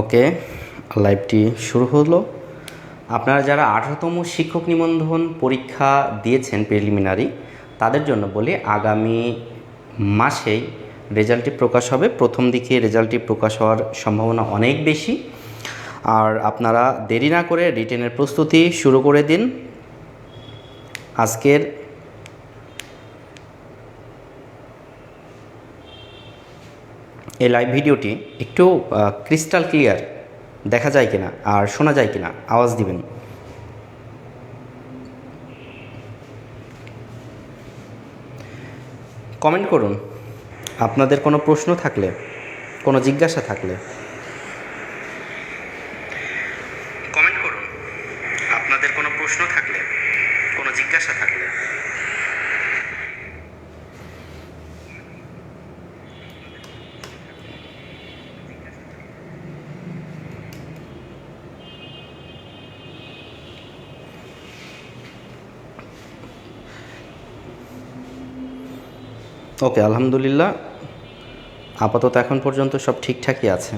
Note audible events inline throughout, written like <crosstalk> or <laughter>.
ওকে, লাইভটি শুরু হলো। আপনারা যারা আঠারোতম শিক্ষক নিবন্ধন পরীক্ষা দিয়েছেন প্রিলিমিনারি তাদের জন্য বলি আগামী মাসেই রেজাল্টটি প্রকাশ হবে। প্রথম দিকে রেজাল্টটি প্রকাশ হওয়ার সম্ভাবনা অনেক বেশি। আর আপনারা দেরি না করে রিটেনের প্রস্তুতি শুরু করে দিন। আজকের এই লাইভ ভিডিওটি একটু ক্রিস্টাল ক্লিয়ার দেখা যায় কিনা আর শোনা যায় কিনা আওয়াজ দিবেন। কমেন্ট করুন। আপনাদের কোনো প্রশ্ন থাকলে, কোনো জিজ্ঞাসা থাকলে কমেন্ট করুন। আপনাদের কোনো প্রশ্ন থাকলে, কোনো জিজ্ঞাসা থাকলে। ওকে, আলহামদুলিল্লাহ। আপাতত এখন পর্যন্ত সব ঠিকঠাকই আছে।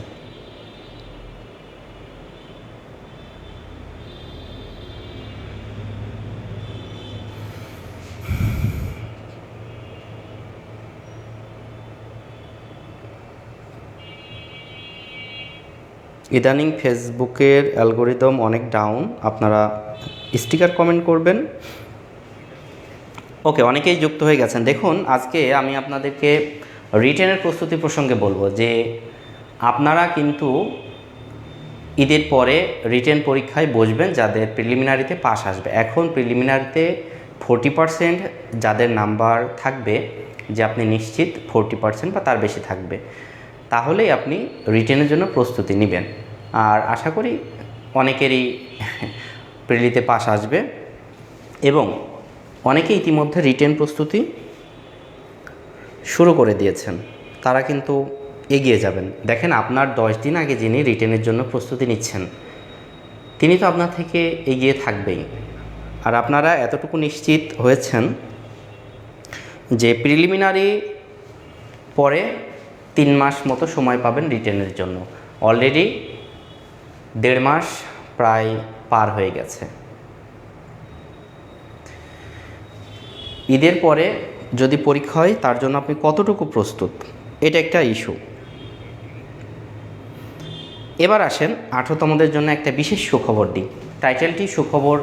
ইদানিং ফেসবুকের অ্যালগোরিদম অনেক ডাউন। আপনারা স্টিকার কমেন্ট করবেন। ওকে অনেকেই যুক্ত হয়ে গেছেন। দেখুন, আজকে আমি আপনাদেরকে রিটেনের প্রস্তুতি প্রসঙ্গে বলব যে আপনারা কিন্তু ঈদের পরে রিটেন পরীক্ষায় বসবেন, যাদের প্রিলিমিনারিতে পাস আসবে। এখন প্রিলিমিনারিতে ফোরটি পারসেন্ট যাদের নাম্বার থাকবে, যে আপনি নিশ্চিত ফোরটি পারসেন্ট বা তার বেশি থাকবে, তাহলেই আপনি রিটেনের জন্য প্রস্তুতি নেবেন। আর আশা করি অনেকেরই প্রিলিতে পাস আসবে এবং অনেকে ইতিমধ্যে রিটেন প্রস্তুতি শুরু করে দিয়েছেন। তারা কিন্তু এগিয়ে যাবেন। দেখেন, আপনার দশ দিন আগে যিনি রিটেনের জন্য প্রস্তুতি নিচ্ছেন, তিনি তো আপনার থেকে এগিয়ে থাকবেই। আর আপনারা এতটুকু নিশ্চিত হয়েছেন যে প্রিলিমিনারি পরে তিন মাস মতো সময় পাবেন রিটেনের জন্য। অলরেডি দেড় মাস প্রায় পার হয়ে গেছে। ঈদের পরে যদি পরীক্ষা হয়, তার জন্য আপনি কতটুকু প্রস্তুত? এটা একটা ইস্যু এবার আসেন আঠারোতমদের জন্য একটা বিশেষ সুখবর দিই। টাইটেলটি সুখবর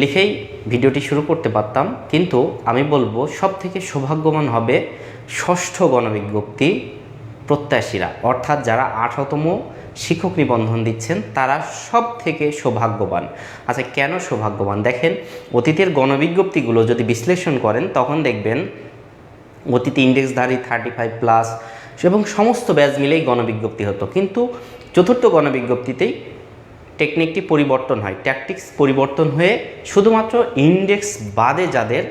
লিখেই ভিডিওটি শুরু করতে পারতাম, কিন্তু আমি বলব সব থেকে সৌভাগ্যবান হবে ষষ্ঠ গণবিজ্ঞপ্তি প্রত্যাশীরা, অর্থাৎ যারা আঠারোতম শিক্ষক নিবন্ধন দিচ্ছেন, তারা সব থেকে সৌভাগ্যবান। আচ্ছা কেন সৌভাগ্যবান? দেখেন, অতীতের গণবিজ্ঞপ্তিগুলো যদি বিশ্লেষণ করেন, তখন দেখবেন অতীতে ইন্ডেক্সধারী থার্টি ফাইভ প্লাস এবং সমস্ত ব্যাচ মিলেই গণবিজ্ঞপ্তি হতো। কিন্তু চতুর্থ গণবিজ্ঞপ্তিতেই টেকনিকটি পরিবর্তন হয় ট্যাকটিক্স পরিবর্তন হয়ে শুধুমাত্র ইন্ডেক্স বাদে যাদের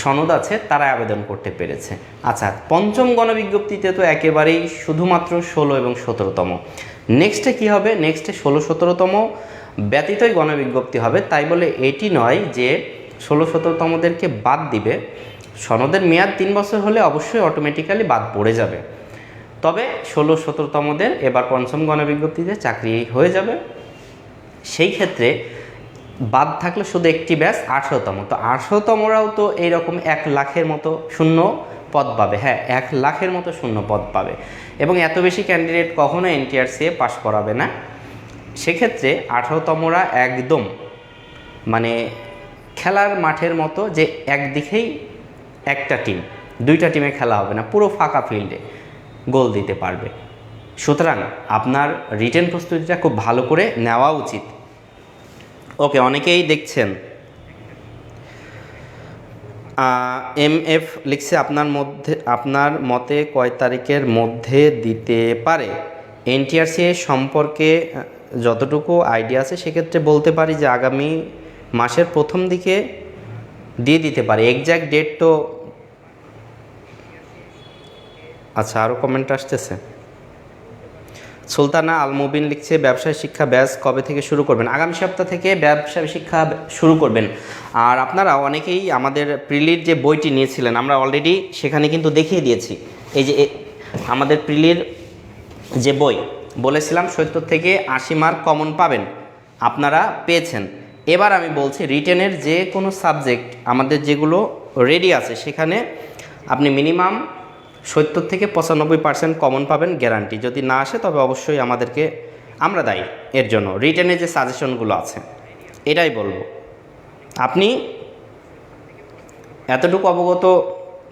সনদ আছে তারা আবেদন করতে পেরেছে। আচ্ছা পঞ্চম গণবিজ্ঞপ্তিতে তো একেবারেই শুধুমাত্র ষোলো এবং সতেরোতম। নেক্সটে কি হবে? নেক্সটে ষোলো সতেরোতম ব্যতীতই গণবিজ্ঞপ্তি হবে। তাই বলে এটি নয় যে ষোলো সতেরোতমদেরকে বাদ দিবে। সনদের মেয়াদ তিন বছর হলে অবশ্যই অটোমেটিক্যালি বাদ পড়ে যাবে। তবে ষোলো সতেরোতমদের এবার পঞ্চম গণবিজ্ঞপ্তিতে চাকরি হয়ে যাবে। সেই ক্ষেত্রে বাদ থাকলে শুধু একটি ব্যাস আঠারোতম। তো আঠারোতমরাও তো এইরকম এক লাখের মতো শূন্য। পদ পাবে। হ্যাঁ এক লাখের মতো শূন্য পদ পাবে। এবং এত বেশি ক্যান্ডিডেট কখনো এনটিআরসিএ পাশ করাবে না। সেক্ষেত্রে আঠারোতমরা একদম মানে খেলার মাঠের মতো যে একদিকেই একটা টিম দুইটা টিমে খেলা হবে না, পুরো ফাঁকা ফিল্ডে গোল দিতে পারবে। সুতরাং আপনার রিটেন প্রস্তুতিটা খুব ভালো করে নেওয়া উচিত। ওকে অনেকেই দেখছেন এম এফ লিখছে আপনার মধ্যে, আপনার মতে কয় তারিখের মধ্যে দিতে পারে? এনটিআরসি সম্পর্কে যতটুকু আইডিয়া আছে সেক্ষেত্রে বলতে পারি যে আগামী মাসের প্রথম দিকে দিয়ে দিতে পারি। এক্স্যাক্ট ডেট তো আচ্ছা আরও কমেন্ট আসতেছে। সুলতানা আল মুবিন লিখছে, ব্যবসায় শিক্ষা ব্যাচ কবে থেকে শুরু করবেন? আগামী সপ্তাহ থেকে ব্যবসায় শিক্ষা শুরু করবেন। আর আপনারা অনেকেই আমাদের প্রিলির যে বইটি নিয়েছিলেন, আমরা অলরেডি সেখানে কিন্তু দেখিয়ে দিয়েছি। এই যে আমাদের প্রিলির যে বই, বলেছিলাম সত্তর থেকে আশি মার্ক কমন পাবেন, আপনারা পেয়েছেন। এবার আমি বলছি রিটেনের যে কোনো সাবজেক্ট আমাদের যেগুলো রেডি আছে, সেখানে আপনি মিনিমাম সত্তর থেকে পঁচানব্বই পার্সেন্ট কমন পাবেন গ্যারান্টি যদি না আসে, তবে অবশ্যই আমাদেরকে, আমরা দায়ী এর জন্য। রিটেনের যে সাজেশনগুলো আছে, এটাই বলব। আপনি এতটুকু অবগত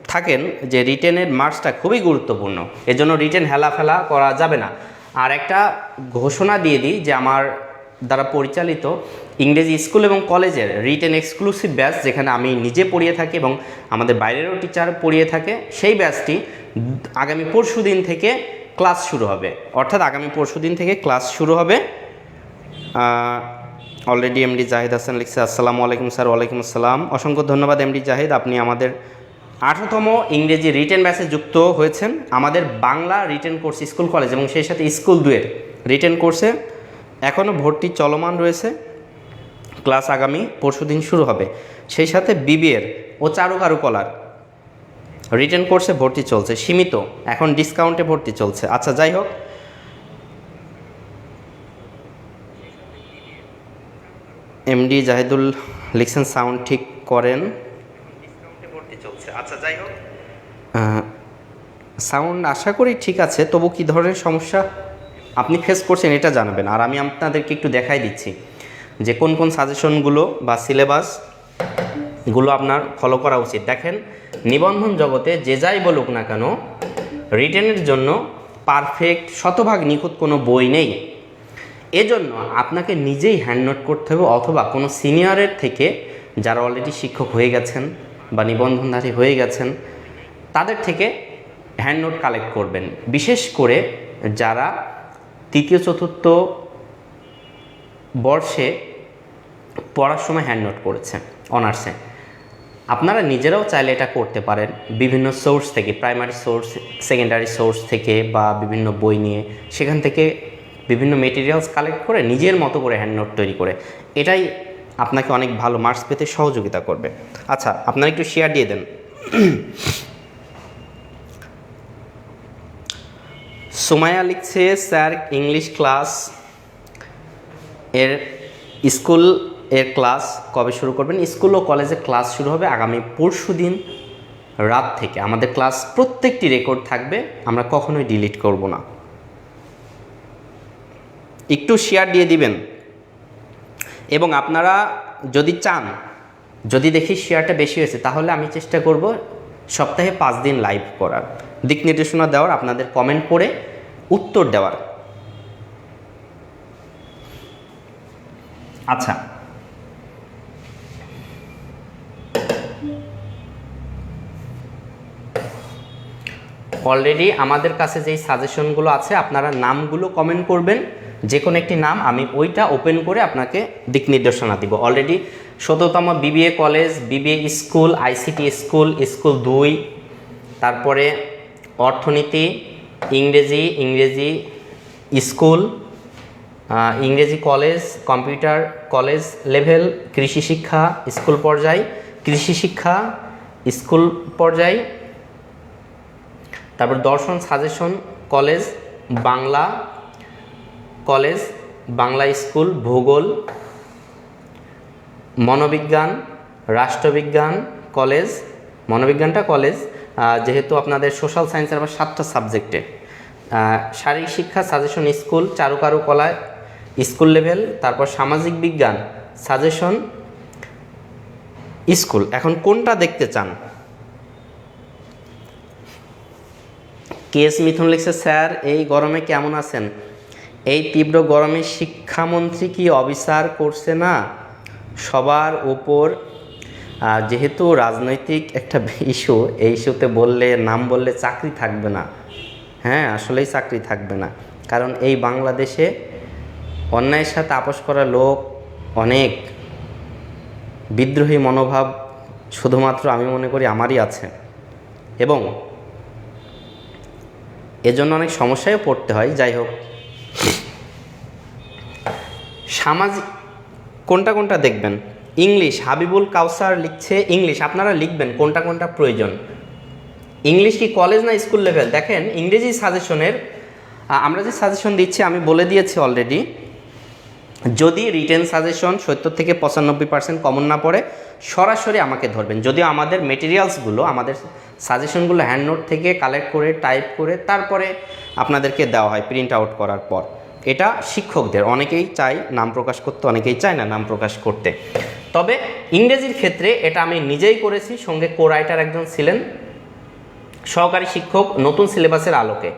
থাকেন যে রিটেনের মার্কসটা খুবই গুরুত্বপূর্ণ। এর এজন্য রিটেন হেলাফেলা করা যাবে না। আর একটা ঘোষণা দিয়ে দিই যে আমার দ্বারা পরিচালিত ইংরেজি স্কুল এবং কলেজের রিটেন এক্সক্লুসিভ ব্যাচ যেখানে আমি নিজে পড়িয়ে থাকি এবং আমাদের বাইরেরও টিচার পড়িয়ে থাকে, সেই ব্যাচটি আগামী পরশু দিন থেকে ক্লাস শুরু হবে। অর্থাৎ আগামী পরশু দিন থেকে ক্লাস শুরু হবে। অলরেডি এমডি জাহিদ হাসান লিখছে, আসসালামু আলাইকুম স্যার, ওয়ালাইকুম আসসালাম। অসংখ্য ধন্যবাদ এমডি জাহিদ, আপনি আমাদের আঠারোতম ইংরেজি রিটেন ব্যাচে যুক্ত হয়েছেন। আমাদের Bangla written course school college এবং সেই সাথে স্কুল দুয়ের রিটেন কোর্সে এখনও ভর্তি চলমান রয়েছে। ক্লাস আগামী পরশু দিন শুরু হবে। সেই সাথে বিবিএর ও চারুকারু কলার রিটেন কোর্সে ভর্তি চলছে সীমিত। এখন ডিসকাউন্টে ভর্তি চলছে। আচ্ছা যাই হোক। এমডি জাহিদুল লিখছেন সাউন্ড ঠিক করেন। আচ্ছা যাই হোক। সাউন্ড আশা করি ঠিক আছে তবু কী ধরনের সমস্যা? আপনি ফেস করছেন, এটা জানাবেন। আর আমি আপনাদেরকে একটু দেখাই দিচ্ছি যে কোন কোন সাজেশনগুলো বা সিলেবাসগুলো আপনার ফলো করা উচিত। দেখেন, নিবন্ধন জগতে যে যাই বলুক না কেন রিটেনের জন্য পারফেক্ট শতভাগ নিখুঁত কোনো বই নেই। এজন্য আপনাকে নিজেই হ্যান্ড নোট করতে হবে, অথবা কোনো সিনিয়রের থেকে যারা অলরেডি শিক্ষক হয়ে গেছেন বা নিবন্ধনধারী হয়ে গেছেন, তাদের থেকে হ্যান্ড নোট কালেক্ট করবেন। বিশেষ করে যারা তৃতীয় চতুর্থ বর্ষে পড়ার সময় হ্যান্ড নোট করেছে অনার্সে আপনারা নিজেরাও চাইলে এটা করতে পারেন। বিভিন্ন সোর্স থেকে প্রাইমারি সোর্স সেকেন্ডারি সোর্স থেকে বা বিভিন্ন বই নিয়ে, সেখান থেকে বিভিন্ন মেটেরিয়ালস কালেক্ট করে নিজের মতো করে হ্যান্ড নোট তৈরি করে। এটাই আপনাকে অনেক ভালো মার্কস পেতে সহযোগিতা করবে। আচ্ছা আপনারা একটু শেয়ার দিয়ে দেন। সুমায়া লিখছে, স্যার, ইংলিশ ক্লাস এর স্কুলের ক্লাস কবে শুরু করবেন? স্কুল ও কলেজে ক্লাস শুরু হবে আগামী পরশু দিন রাত থেকে। আমাদের ক্লাস প্রত্যেকটি রেকর্ড থাকবে, আমরা কখনোই ডিলিট করব না। একটু শেয়ার দিয়ে দিবেন। এবং আপনারা যদি চান, যদি দেখি শেয়ারটা বেশি হয়েছে, তাহলে আমি চেষ্টা করব সপ্তাহে পাঁচ দিন লাইভ করার। দিক নির্দেশনা দেওয়ার, আপনাদের কমেন্ট পড়ে উত্তর দেওয়ার। আচ্ছা। অলরেডি আমাদের কাছে যেই সাজেশনগুলো আছে, আপনারা নামগুলো কমেন্ট করবেন। যে কোনো একটি নাম আমি ওইটা ওপেন করে আপনাকে দিক নির্দেশনা দিব। অলরেডি শততম BBA college BBA school ICT school school দুই, তারপরে অর্থনীতি ইংরেজি ইংরেজি স্কুল ইংরেজি কলেজ, কম্পিউটার কলেজ লেভেল, কৃষি শিক্ষা স্কুল পর্যায়, কৃষি শিক্ষা স্কুল পর্যায়, তারপর দর্শন, suggestion, college, Bangla college, Bangla school, ভূগোল, মনোবিজ্ঞান, রাষ্ট্রবিজ্ঞান কলেজ, মনোবিজ্ঞানটা কলেজ যেহেতু আপনাদের সোশ্যাল সায়েন্সের আবার সাতটা সাবজেক্টে শারীরিক শিক্ষা সাজেশন স্কুল চারুকারু কলা স্কুল লেভেল তারপর সামাজিক বিজ্ঞান সাজেশন স্কুল এখন কোনটা দেখতে চান? কে এস মিথুন লিখছে স্যার এই গরমে কেমন আছেন? এই তীব্র গরমে শিক্ষামন্ত্রী কি অবিচার করছে না? সবার আহ, যেহেতু রাজনৈতিক একটা <laughs> ইস্যু এই ইস্যুতে বললে, নাম বললে চাকরি থাকবে না। হ্যাঁ আসলেই চাকরি থাকবে না। কারণ এই বাংলাদেশে অন্যায়ের সাথে আপোষ করা লোক অনেক। বিদ্রোহী মনোভাব শুধুমাত্র আমি মনে করি আমারই আছে। এবং এজন্য অনেক সমস্যায় পড়তে হয়, যাই হোক। সামাজিক, কোনটা কোনটা দেখবেন? ইংলিশ হাবিবুল কাউসার লিখছে ইংলিশ। আপনারা লিখবেন কোনটা কোনটা প্রয়োজন। ইংলিশ কি কলেজ না স্কুল লেভেল দেখেন, ইংরেজি সাজেশনের আমরা যে সাজেশন দিচ্ছি, আমি বলে দিয়েছি অলরেডি যদি রিটেন সাজেশন সত্তর থেকে পঁচানব্বই পার্সেন্ট কমন না পড়ে, সরাসরি আমাকে ধরবেন। যদিও আমাদের মেটেরিয়ালসগুলো আমাদের সাজেশনগুলো হ্যান্ড নোট থেকে কালেক্ট করে টাইপ করে, তারপরে আপনাদেরকে দেওয়া হয় প্রিন্ট আউট করার পর। এটা শিক্ষকদের, অনেকেই চাই নাম প্রকাশ করতে, অনেকেই চায় না নাম প্রকাশ করতে। তবে ইংরেজির ক্ষেত্রে এটা আমি নিজেই করেছি, সঙ্গে কো রাইটার একজন ছিলেন, সহকারী শিক্ষক নতুন সিলেবাসের আলোকে।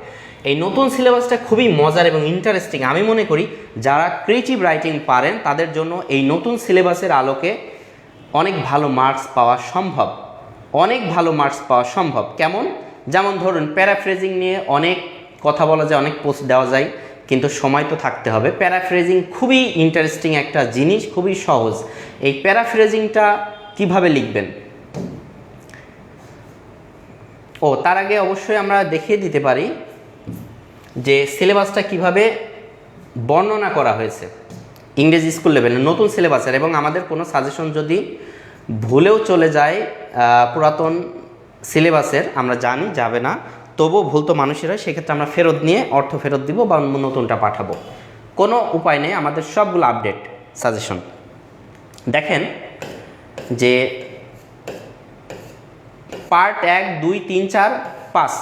এই নতুন সিলেবাসটা খুবই মজার এবং ইন্টারেস্টিং আমি মনে করি যারা ক্রিয়েটিভ রাইটিং পারেন, তাদের জন্য এই নতুন সিলেবাসের আলোকে অনেক ভালো মার্কস পাওয়া সম্ভব। অনেক ভালো মার্কস পাওয়া সম্ভব। কেমন? যেমন ধরুন প্যারাফ্রেজিং নিয়ে অনেক কথা বলা যায়, অনেক পোস্ট দেওয়া যায়। কিন্তু সময় তো থাকতে হবে। প্যারাফ্রেজিং খুবই ইন্টারেস্টিং একটা জিনিস, খুবই সহজ। এই প্যারাফ্রেজিংটা কীভাবে লিখবেন? ও, তার আগে অবশ্যই আমরা দেখিয়ে দিতে পারি যে সিলেবাসটা কীভাবে বর্ণনা করা হয়েছে। ইংরেজি স্কুল লেভেলে নতুন সিলেবাসের এবং আমাদের কোনো সাজেশন যদি ভুলেও চলে যায় পুরাতন সিলেবাসের আমরা জানি, যাবে না। তবুও ভুল তো মানুষের সেক্ষেত্রে আমরা ফেরত নিয়ে অর্থ ফেরত দিব বা নতুনটা পাঠাবো। কোনো উপায় নেই, আমাদের সবগুলো আপডেট সাজেশন দেখেন যে পার্ট এক, দুই, তিন, চার, পাঁচ।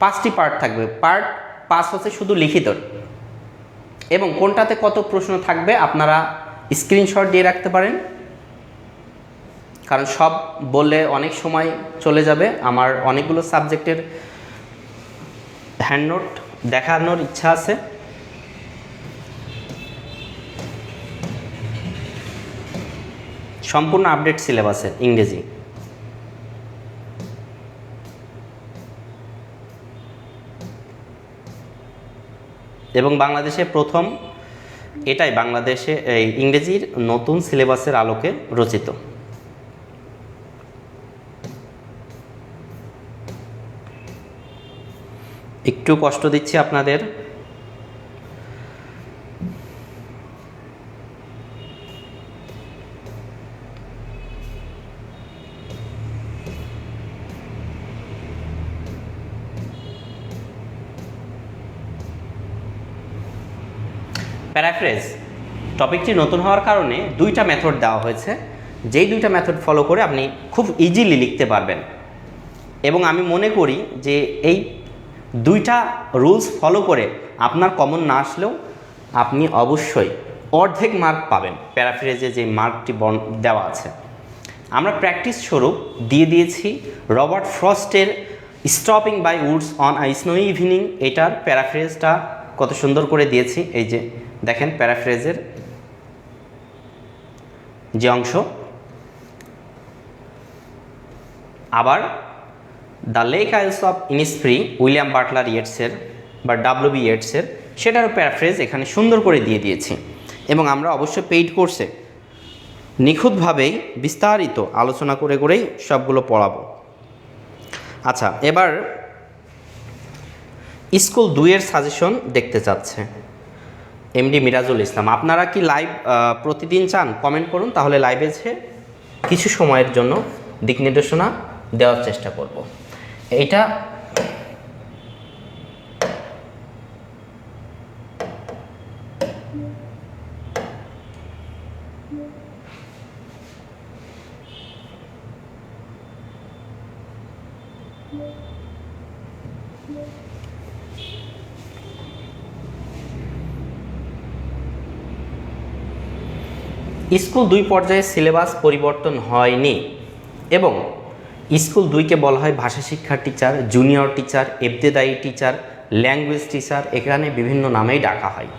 পাঁচটি পার্ট থাকবে। পার্ট পাঁচ হচ্ছে শুধু লিখিত। এবং কোনটাতে কত প্রশ্ন থাকবে আপনারা স্ক্রিনশট দিয়ে রাখতে পারেন। কারণ সব বললে অনেক সময় চলে যাবে। আমার অনেকগুলো সাবজেক্টের হ্যান্ড নোট দেখানোর ইচ্ছা আছে। সম্পূর্ণ আপডেট সিলেবাসের ইংরেজি। এবং বাংলাদেশে প্রথম, এটাই বাংলাদেশে, এই ইংরেজির নতুন সিলেবাসের আলোকে রচিত। একটু কষ্ট দিচ্ছি আপনাদের। প্যারাফ্রেজ, টপিকটি নতুন হওয়ার কারণে দুইটা মেথড দেওয়া হয়েছে। যেই দুইটা মেথড ফলো করে আপনি খুব ইজিলি লিখতে পারবেন। এবং আমি মনে করি যে এই দুইটা রুলস ফলো করে আপনার কমন না আসলেও আপনি অবশ্যই অর্ধেক মার্ক পাবেন। প্যারাফ্রেজে যে মার্কটি দেওয়া আছে। আমরা প্র্যাকটিস স্বরূপ দিয়ে দিয়েছি Robert ফ্রস্টের stopping by woods on a snow evening. এটার প্যারাফ্রেজটা কত সুন্দর করে দিয়েছি। এই যে দেখেন প্যারাফ্রেজের যে অংশ। আবার the lake আইলস of Innisfree William Butler ইয়েটসের বা ডাব্লিউ বি ইয়েটসের, সেটারও প্যারাফ্রেজ এখানে সুন্দর করে দিয়ে দিয়েছি। এবং আমরা অবশ্যই পেইড কোর্সে নিখুঁতভাবেই বিস্তারিত আলোচনা করে করেই সবগুলো পড়াবো। আচ্ছা এবার স্কুল দুইয়ের সাজেশন দেখতে চাচ্ছে। এমডি মিরাজুল ইসলাম, আপনারা কি লাইভ প্রতিদিন চান? কমেন্ট করুন, তাহলে লাইভে এসে কিছু সময়ের জন্য দিক নির্দেশনা দেওয়ার চেষ্টা করব। এইটা স্কুল দুই পর্যায়ে সিলেবাস পরিবর্তন হয়নি এবং স্কুল দুইকে বলা হয় ভাষা শিক্ষার টিচার জুনিয়র টিচার এবতেদায়ী টিচার ল্যাঙ্গুয়েজ টিচার এখানে বিভিন্ন নামেই ডাকা হয়।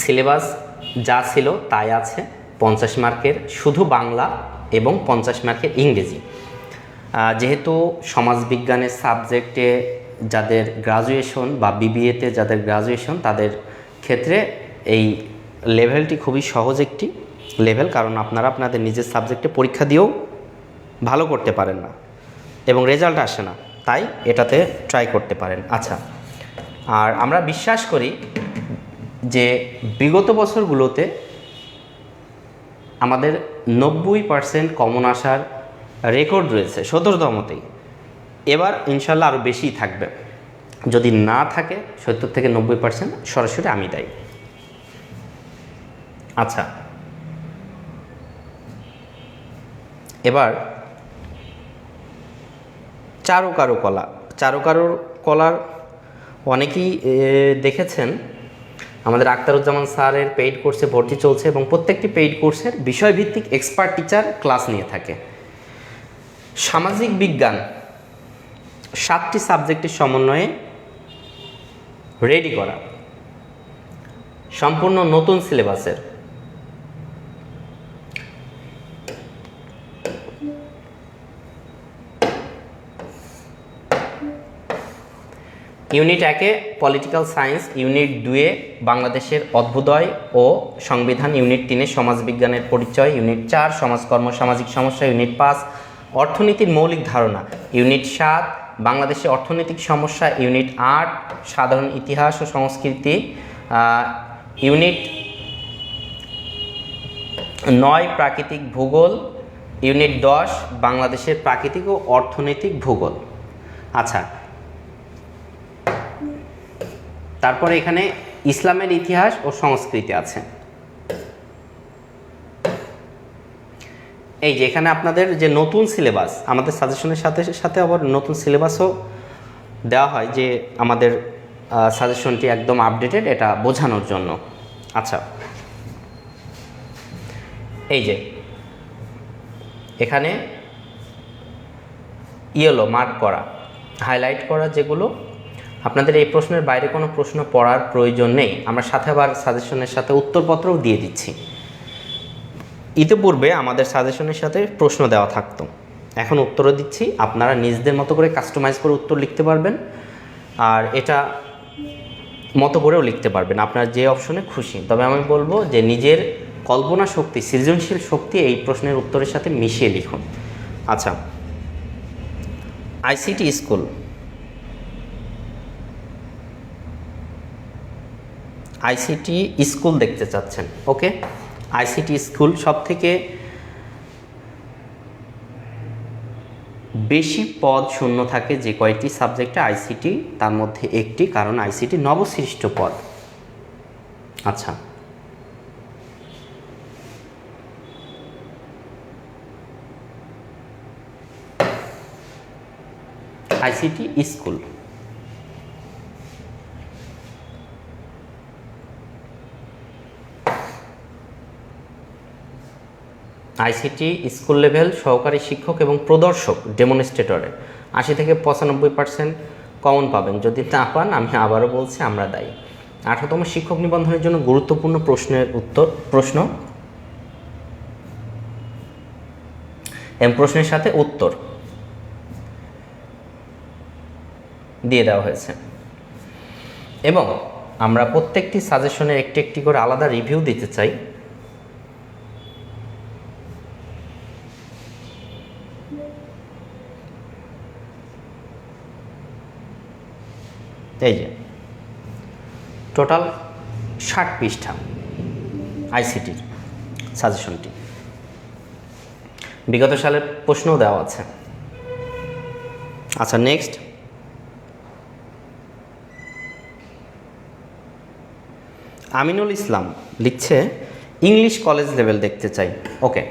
সিলেবাস যা ছিল তাই আছে, পঞ্চাশ মার্কের, শুধু বাংলা এবং পঞ্চাশ মার্কের ইংরেজি। যেহেতু সমাজবিজ্ঞানের সাবজেক্টে যাদের গ্রাজুয়েশন বা বিবিএতে যাদের গ্রাজুয়েশন তাদের ক্ষেত্রে এই লেভেলটি খুবই সহজ একটি। লেভেল কারণ আপনারা আপনাদের নিজের সাবজেক্টে পরীক্ষা দিয়েও ভালো করতে পারেন না। এবং রেজাল্ট আসে না, তাই এটাতে ট্রাই করতে পারেন। আচ্ছা আর আমরা বিশ্বাস করি যে বিগত বছরগুলোতে আমাদের নব্বই পার্সেন্ট কমন আসার রেকর্ড রয়েছে, সতেরোতমতেই। এবার ইনশাল্লাহ আরও বেশিই থাকবে। যদি না থাকে, সত্তর থেকে নব্বই পার্সেন্ট সরাসরি আমি দায়ী। আচ্ছা এবার চারুকারু কলা। চারুকারুর কলার অনেকেই দেখেছেন, আমাদের আক্তারুজ্জামান স্যারের পেইড কোর্সে ভর্তি চলছে এবং প্রত্যেকটি পেইড কোর্সের বিষয়ভিত্তিক এক্সপার্ট টিচার ক্লাস নিয়ে থাকে। সামাজিক বিজ্ঞান, সাতটি সাবজেক্টের সমন্বয়ে রেডি করা। সম্পূর্ণ নতুন সিলেবাসের। ইউনিট একে পলিটিক্যাল সায়েন্স ইউনিট দুয়ে বাংলাদেশের অভ্যুদয় ও সংবিধান ইউনিট তিনে সমাজবিজ্ঞানের পরিচয়, ইউনিট চার সমাজকর্ম, সামাজিক সমস্যা, ইউনিট পাঁচ অর্থনীতির মৌলিক ধারণা, ইউনিট সাত বাংলাদেশের অর্থনৈতিক সমস্যা, ইউনিট আট সাধারণ ইতিহাস ও সংস্কৃতি ইউনিট নয় প্রাকৃতিক ভূগোল, ইউনিট দশ বাংলাদেশের প্রাকৃতিক ও অর্থনৈতিক ভূগোল। আচ্ছা তারপরে এখানে ইসলামের ইতিহাস ও সংস্কৃতি আছে। এই যে এখানে আপনাদের যে নতুন সিলেবাস, আমাদের সাজেশনের সাথে সাথে আবার নতুন সিলেবাসও দেওয়া হয় যে আমাদের সাজেশনটি একদম আপডেটেড, এটা বোঝানোর জন্য। আচ্ছা। এই যে, এখানে ইয়েলো মার্ক করা, হাইলাইট করা যেগুলো আপনাদের এই প্রশ্নের বাইরে কোনো প্রশ্ন পড়ার প্রয়োজন নেই। আমরা সাথে আবার সাজেশনের সাথে উত্তরপত্রও দিয়ে দিচ্ছি। ইতিপূর্বে আমাদের সাজেশনের সাথে প্রশ্ন দেওয়া থাকতো। এখন উত্তরও দিচ্ছি। আপনারা নিজেদের মতো করে কাস্টমাইজ করে উত্তর লিখতে পারবেন। আর এটা মতো করেও লিখতে পারবেন। আপনার যে অপশনে খুশি। তবে আমি বলব যে নিজের কল্পনা শক্তি, সৃজনশীল শক্তি এই প্রশ্নের উত্তরের সাথে মিশিয়ে লিখুন। আচ্ছা আইসিটি স্কুল। আইসিটি স্কুল দেখতে চাচ্ছেন ওকে আইসিটি স্কুল সব থেকে বেশি পদ শূন্য থাকে যে কয়টি সাবজেক্টে আইসিটি তার মধ্যে একটি, কারণ আইসিটি নবসৃষ্ট পদ। আচ্ছা। ICT school ICT school level, সহকারী শিক্ষক এবং প্রদর্শক ডেমনস্ট্রেটরে আশি থেকে পঁচানব্বই পার্সেন্ট কমন পাবেন। যদি না পান, আমি আবারও বলছি, আমরা দায়ী। আঠারোতম শিক্ষক নিবন্ধনের জন্য গুরুত্বপূর্ণ প্রশ্নের উত্তর, প্রশ্ন। এবং প্রশ্নের সাথে উত্তর দিয়ে দেওয়া হয়েছে। এবং আমরা প্রত্যেকটি সাজেশনের একটি একটি করে আলাদা রিভিউ দিতে চাই। এই যে টোটাল ষাট পৃষ্ঠা আইসিটির সাজেশনটি বিগত সালের প্রশ্নও দেওয়া আছে। আচ্ছা নেক্সট আমিনুল ইসলাম লিখছে, ইংলিশ কলেজ লেভেল দেখতে চাই। ওকে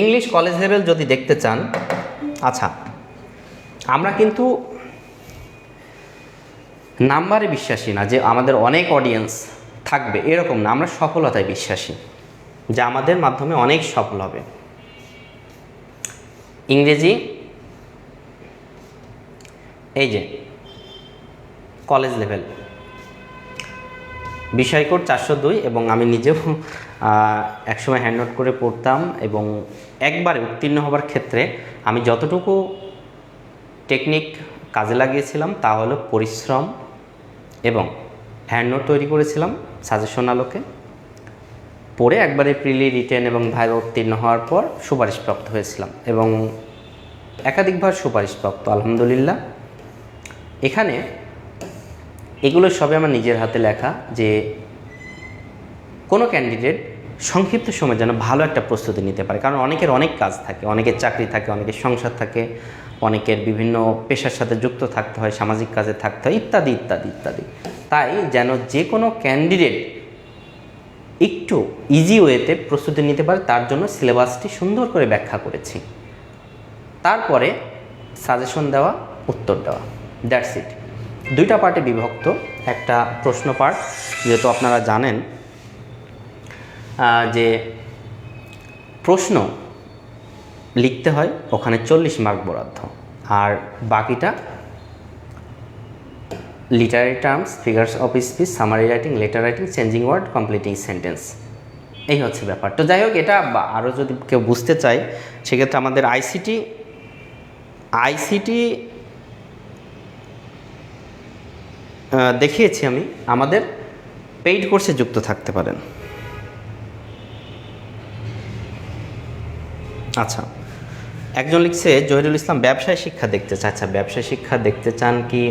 ইংলিশ কলেজ লেভেল যদি দেখতে চান আচ্ছা আমরা কিন্তু নাম্বারে বিশ্বাসী না যে আমাদের অনেক অডিয়েন্স থাকবে, এরকম না। আমরা সফলতায় বিশ্বাসী, যা আমাদের মাধ্যমে অনেক সফল হবে। ইংরেজি, এই যে কলেজ লেভেল বিষয়কোড চারশো দুই এবং আমি নিজেও একসময় হ্যান্ড নোট করে পড়তাম এবং একবারে উত্তীর্ণ হবার ক্ষেত্রে আমি যতটুকু টেকনিক কাজে লাগিয়েছিলাম তা হলো পরিশ্রম এবং হ্যান্ড নোট তৈরি করেছিলাম সাজেশন আলোকে। পড়ে একবারে প্রিলি রিটেন এবং ভাইবা উত্তীর্ণ হওয়ার পর সুপারিশপ্রাপ্ত হয়েছিলাম এবং একাধিকবার সুপারিশপ্রাপ্ত, আলহামদুলিল্লাহ। এখানে এগুলো সবে আমার নিজের হাতে লেখা যে কোনো ক্যান্ডিডেট সংক্ষিপ্ত সময় যেন ভালো একটা প্রস্তুতি নিতে পারে। কারণ অনেকের অনেক কাজ থাকে, অনেকের চাকরি থাকে, অনেকের সংসার থাকে অনেকের বিভিন্ন পেশার সাথে যুক্ত থাকতে হয়, সামাজিক কাজে থাকতে হয়, ইত্যাদি ইত্যাদি ইত্যাদি। তাই যেন যে কোনো ক্যান্ডিডেট একটু ইজি ওয়েতে প্রস্তুতি নিতে পারে, তার জন্য সিলেবাসটি সুন্দর করে ব্যাখ্যা করেছি। তারপরে সাজেশন দেওয়া, উত্তর দেওয়া। দ্যাটস ইট দুইটা পার্টে বিভক্ত। একটা প্রশ্ন পার্ট যেহেতু আপনারা জানেন যে প্রশ্ন লিখতে হয়, ওখানে চল্লিশ মার্ক বরাদ্দ। আর বাকিটা literary terms figures of speech summary writing letter writing changing word completing sentence এই হচ্ছে ব্যাপার। তো যাই হোক, এটা আরও যদি কেউ বুঝতে চায়, সেক্ষেত্রে আমাদের আইসিটি আইসিটি দেখিয়েছি আমি। আমাদের পেইড কোর্সে যুক্ত থাকতে পারেন। আচ্ছা। একজন লিখছে, জহিরুল ইসলাম, ব্যবসায় শিক্ষা দেখতে চায় আচ্ছা ব্যবসায় শিক্ষা দেখতে চান কি?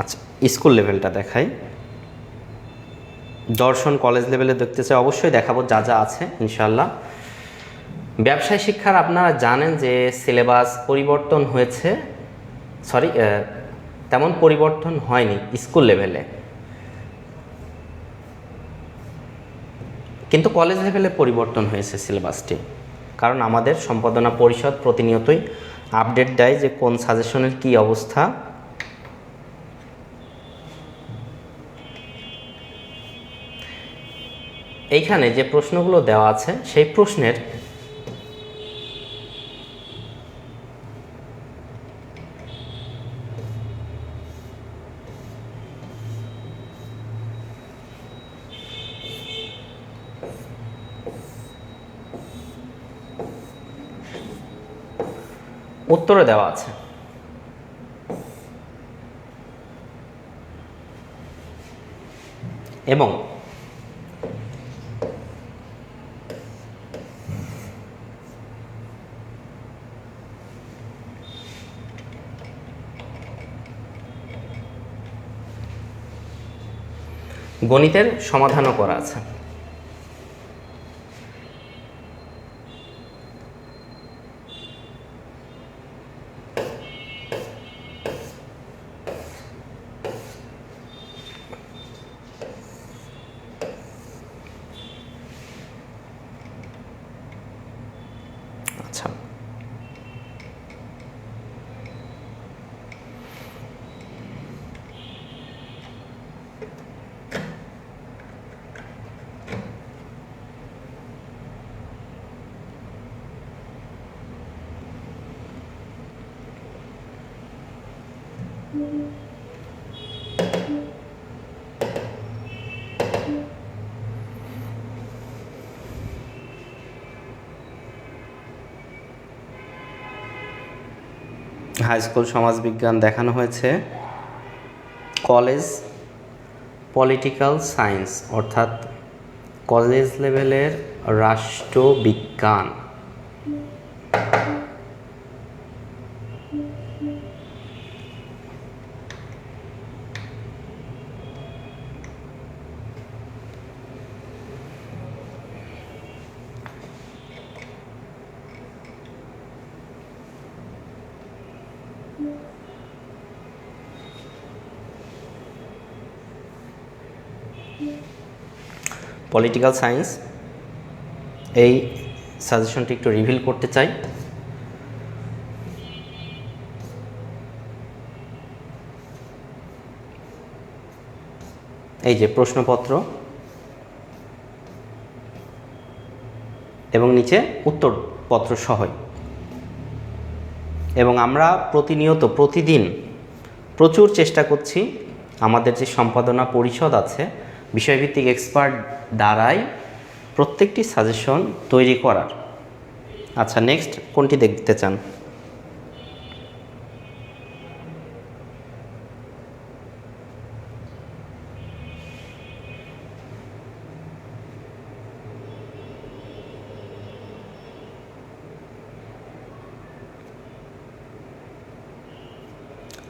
আচ্ছা স্কুল লেভেলটা দেখাই। দর্শন কলেজ লেভেলে দেখতে চাই, অবশ্যই দেখাবো, যা যা আছে ইনশাল্লাহ ব্যবসায় শিক্ষার আপনারা জানেন যে সিলেবাস পরিবর্তন হয়েছে, সরি তেমন পরিবর্তন হয়নি স্কুল লেভেলে। কিন্তু কলেজ লেভেলে পরিবর্তন হয়েছে সিলেবাসটি কারণ আমাদের সম্পাদনা পরিষদ প্রতিনিয়তই আপডেট দেয় যে কোন সাজেশনের কি অবস্থা। এইখানে যে প্রশ্নগুলো দেওয়া আছে, সেই প্রশ্নের উত্তরে দেওয়া আছে। এবং গণিতের সমাধানও করা আছে। হাই স্কুল সমাজবিজ্ঞান দেখানো হয়েছে। কলেজ পলিটিক্যাল সায়েন্স অর্থাৎ কলেজ লেভেলের রাষ্ট্রবিজ্ঞান। পলিটিক্যাল সায়েন্স এই সাজেশনটি একটু রিভিল করতে চাই। এই যে প্রশ্নপত্র এবং নিচে উত্তরপত্র সহই। এবং আমরা প্রতিনিয়ত, প্রতিদিন প্রচুর চেষ্টা করছি আমাদের যে সম্পাদনা পরিষদ আছে বিষয়ভিত্তিক এক্সপার্ট দ্বারাই প্রত্যেকটি সাজেশন তৈরি করার। আচ্ছা নেক্সট কোনটি দেখতে চান?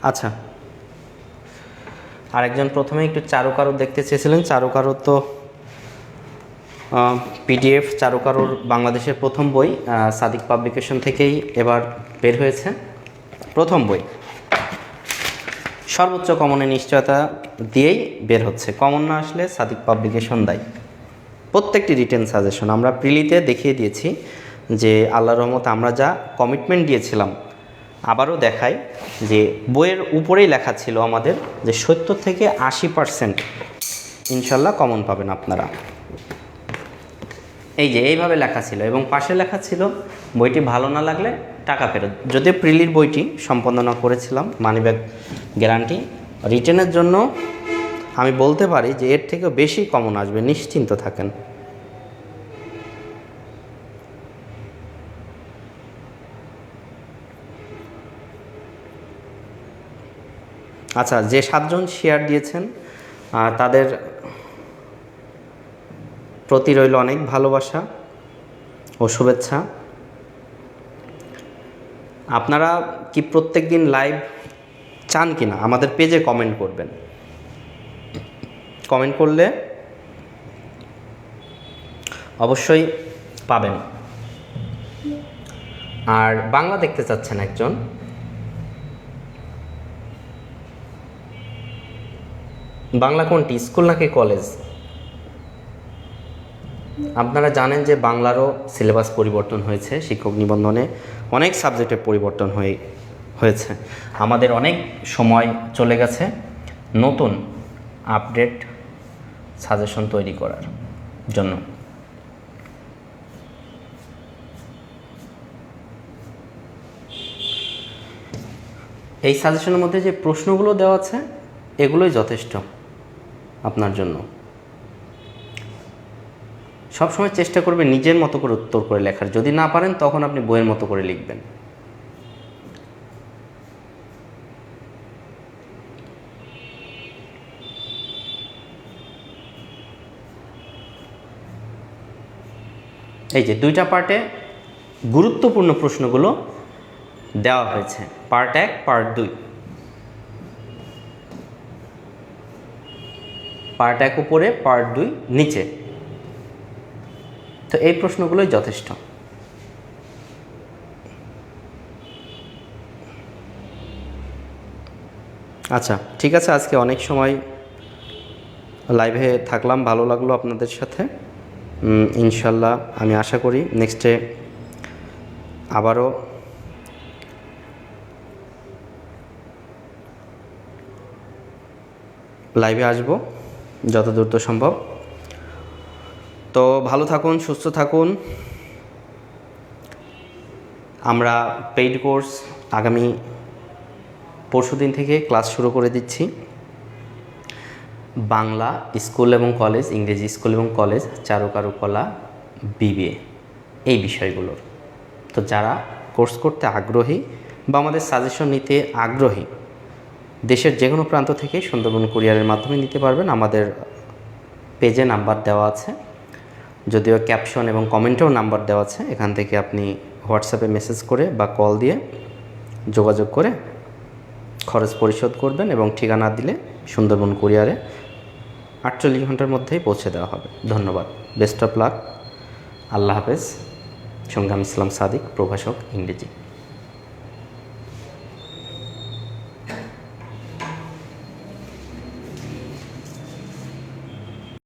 আচ্ছা। আরেকজন প্রথমে একটু চারুকারু দেখতে চেয়েছিলেন। চারুকারু তো পিডিএফ চারুকারুর বাংলাদেশের প্রথম বই সাদিক পাবলিকেশন থেকেই এবার বের হয়েছে। প্রথম বই। সর্বোচ্চ কমনের নিশ্চয়তা দিয়েই বের হচ্ছে। কমন না আসলে সাদিক পাবলিকেশন দেয়। প্রত্যেকটি রিটেন সাজেশন আমরা প্রিলিতে দেখিয়ে দিয়েছি যে আল্লাহ রহমত আমরা যা কমিটমেন্ট দিয়েছিলাম আবারও দেখাই যে বইয়ের উপরেই লেখা ছিল আমাদের যে সত্তর থেকে আশি পার্সেন্ট ইনশাল্লাহ কমন পাবেন আপনারা। এই যে এইভাবে লেখা ছিল এবং পাশে লেখা ছিল, বইটি ভালো না লাগলে টাকা ফেরত। যদিও প্রিলির বইটি সম্পাদনা করেছিলাম, মানিব্যাগ গ্যারান্টি রিটেনের জন্য আমি বলতে পারি যে এর থেকেও বেশি কমন আসবে, নিশ্চিন্ত থাকেন। আচ্ছা যে সাতজন শেয়ার দিয়েছেন তাদের প্রতি রইল অনেক ভালোবাসা ও শুভেচ্ছা। আপনারা কি প্রত্যেক দিন লাইভ চান কি না আমাদের পেজে কমেন্ট করবেন। কমেন্ট করলে অবশ্যই পাবেন। আর বাংলা দেখতে চাচ্ছেন একজন। বাংলা কোনটি? স্কুল নাকি কলেজ? আপনারা জানেন যে বাংলারও সিলেবাস পরিবর্তন হয়েছে, শিক্ষক নিবন্ধনে অনেক সাবজেক্টের পরিবর্তন হয়ে, হয়েছে। আমাদের অনেক সময় চলে গেছে নতুন আপডেট সাজেশন তৈরি করার জন্য। এই সাজেশনের মধ্যে যে প্রশ্নগুলো দেওয়া আছে, এগুলোই যথেষ্ট। আপনার জন্য। সবসময় চেষ্টা করবেন নিজের মতো করে উত্তর করে লেখার। যদি না পারেন, তখন আপনি বইয়ের মতো করে লিখবেন। এই যে দুইটা পার্টে গুরুত্বপূর্ণ প্রশ্নগুলো দেওয়া হয়েছে। পার্ট এক, পার্ট দুই। পার্ট এক উপরে পার্ট দুই নিচে। তো এই প্রশ্নগুলোই যথেষ্ট। আচ্ছা ঠিক আছে, আজকে অনেক সময় লাইভে থাকলাম, ভালো লাগল আপনাদের সাথে। ইনশাল্লাহ আমি আশা করি নেক্সটে আবারও লাইভে আসব। যত দ্রুত সম্ভব। তো ভালো থাকুন, সুস্থ থাকুন। আমরা পেইড কোর্স আগামী পরশু দিন থেকে ক্লাস শুরু করে দিচ্ছি। বাংলা স্কুল এবং কলেজ, ইংরেজি স্কুল এবং কলেজ, চারুকারুকলা বিবিএ এই বিষয়গুলোর। তো যারা কোর্স করতে আগ্রহী বা আমাদের সাজেশন নিতে আগ্রহী দেশের যে কোনো প্রান্ত থেকে সুন্দরবন কুরিয়ারের মাধ্যমে নিতে পারবেন। আমাদের পেজে নাম্বার দেওয়া আছে। যদিও ক্যাপশন এবং কমেন্টেও নাম্বার দেওয়া আছে। এখান থেকে আপনি হোয়াটসঅ্যাপে মেসেজ করে বা কল দিয়ে যোগাযোগ করে খরচ পরিশোধ করবেন এবং ঠিকানা দিলে সুন্দরবন কুরিয়ারে আটচল্লিশ ঘণ্টার মধ্যেই পৌঁছে দেওয়া হবে। ধন্যবাদ। বেস্ট অফ লাক আল্লাহ হাফেজ। সঙ্গে আমি ইসলাম সাদিক, প্রভাষক, ইংরেজি।